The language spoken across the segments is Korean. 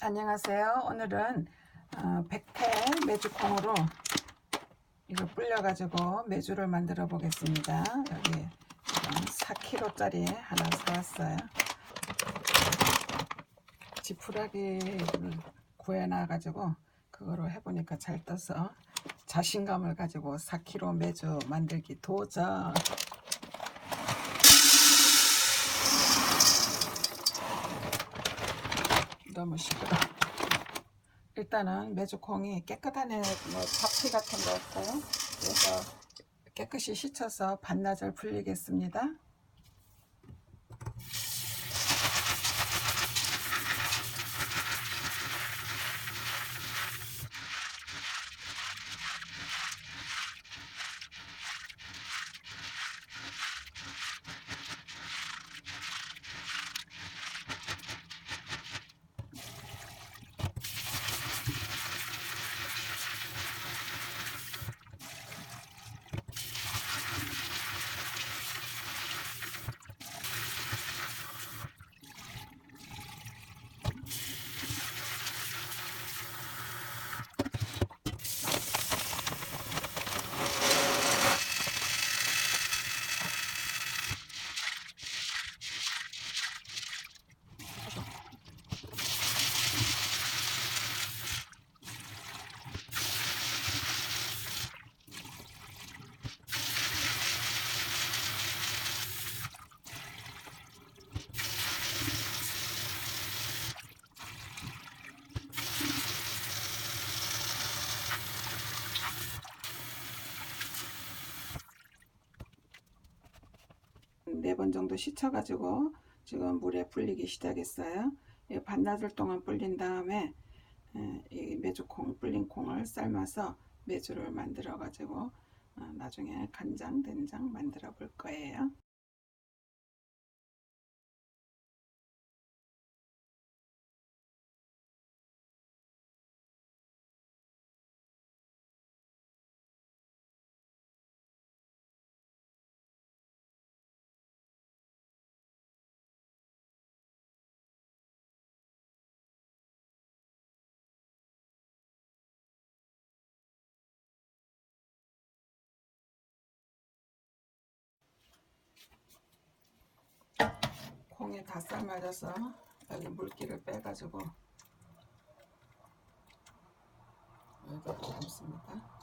안녕하세요. 오늘은 어, 백태 메주콩으로 이거 불려가지고 메주를 만들어 보겠습니다. 여기 4kg짜리 하나 사왔어요. 지푸라기를 구해놔가지고 그거로 해보니까 잘 떠서 자신감을 가지고 4kg 메주 만들기 도전. 너무 시끄러. 일단은 메주콩이 깨끗한 뭐 잡티 같은 거 없고요. 그래서 깨끗이 씻어서 반나절 불리겠습니다. 네번 정도 씻어가지고 지금 물에 불리기 시작했어요. 이 반나절 동안 불린 다음에 에, 이 메주콩 불린 콩을 삶아서 메주를 만들어 가지고 어, 나중에 간장 된장 만들어 볼 거예요. 콩이 다 삶아져서 여기 물기를 빼가지고 여기다 담습니다.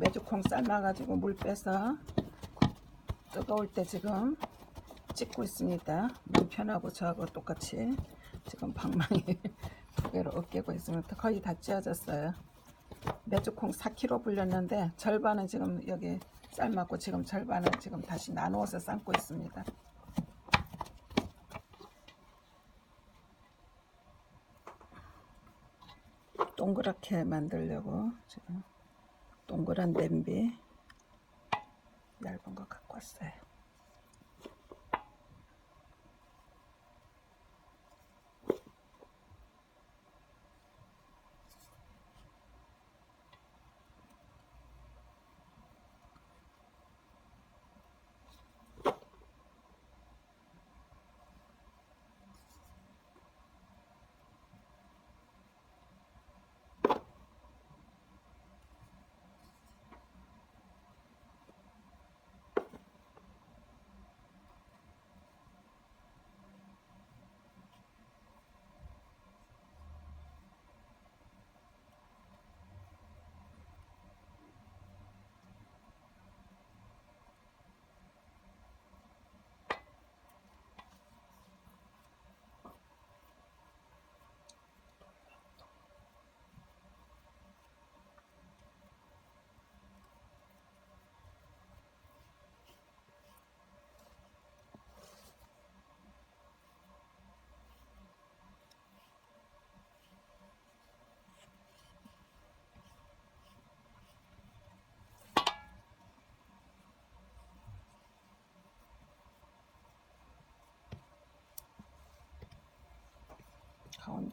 메주콩 삶아가지고 물 빼서 뜨거울 때 지금 찍고 있습니다. 남편하고 저하고 똑같이 지금 방망이 두 개로 으깨고 있습니다. 거의 다 찌어졌어요. 메주콩 4kg 불렸는데 절반은 지금 여기 삶았고 지금 절반은 지금 다시 나누어서 삶고 있습니다. 동그랗게 만들려고 지금 동그란 냄비 얇은 거 갖고 왔어요.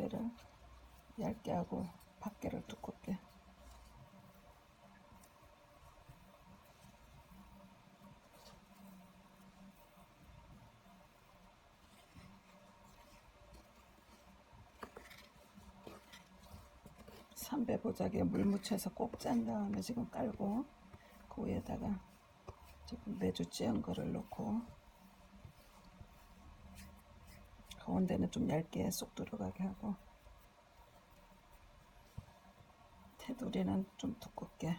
가운데를 얇게 하고 밖에를 두껍게. 삼배 보자기에 물 묻혀서 꼭 짠 다음에 지금 깔고 그 위에다가 지금 매주 찌은 거를 넣고 가운데는 좀 얇게 쏙 들어가게 하고 테두리는 좀 두껍게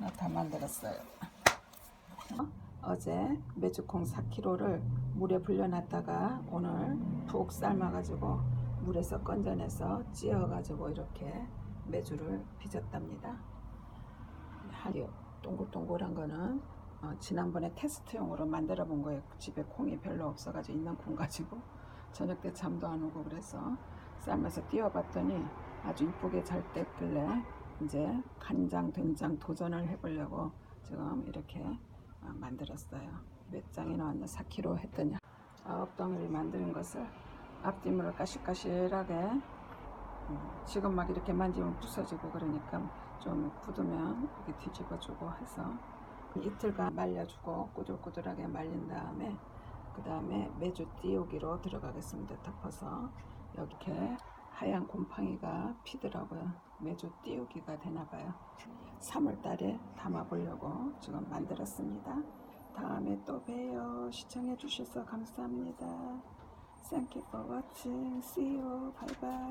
하나 다 만들었어요. 어? 제 메주콩 4kg를 물에 불려놨다가 오늘 푹 삶아가지고 물에서 건져내서 찌어가지고 이렇게 메주를 빚었답니다. 하리 동글동글한 거는 어, 지난번에 테스트용으로 만들어 본 거예요. 집에 콩이 별로 없어가지고 있는 콩 가지고 저녁 때 잠도 안 오고 그래서 삶아서 띄워봤더니 아주 이쁘게 잘 뗐길래 이제 간장 된장 도전을 해보려고 지금 이렇게 어, 만들었어요. 몇 장이 나왔나 4kg 했더니 아홉 덩이를 만드는 것을 앞뒤문을 까실까실하게 음, 지금 막 이렇게 만지면 부서지고 그러니까 좀 굳으면 이렇게 뒤집어주고 해서 이틀간 말려주고 꾸들꾸들하게 말린 다음에 그 다음에 매주 띄우기로 들어가겠습니다. 덮어서 이렇게 하얀 곰팡이가 피더라고요. 매주 띄우기가 되나봐요. 3월달에 담아보려고 지금 만들었습니다. 다음에 또 봬요. 시청해주셔서 감사합니다. Thank you for watching. See you. Bye bye.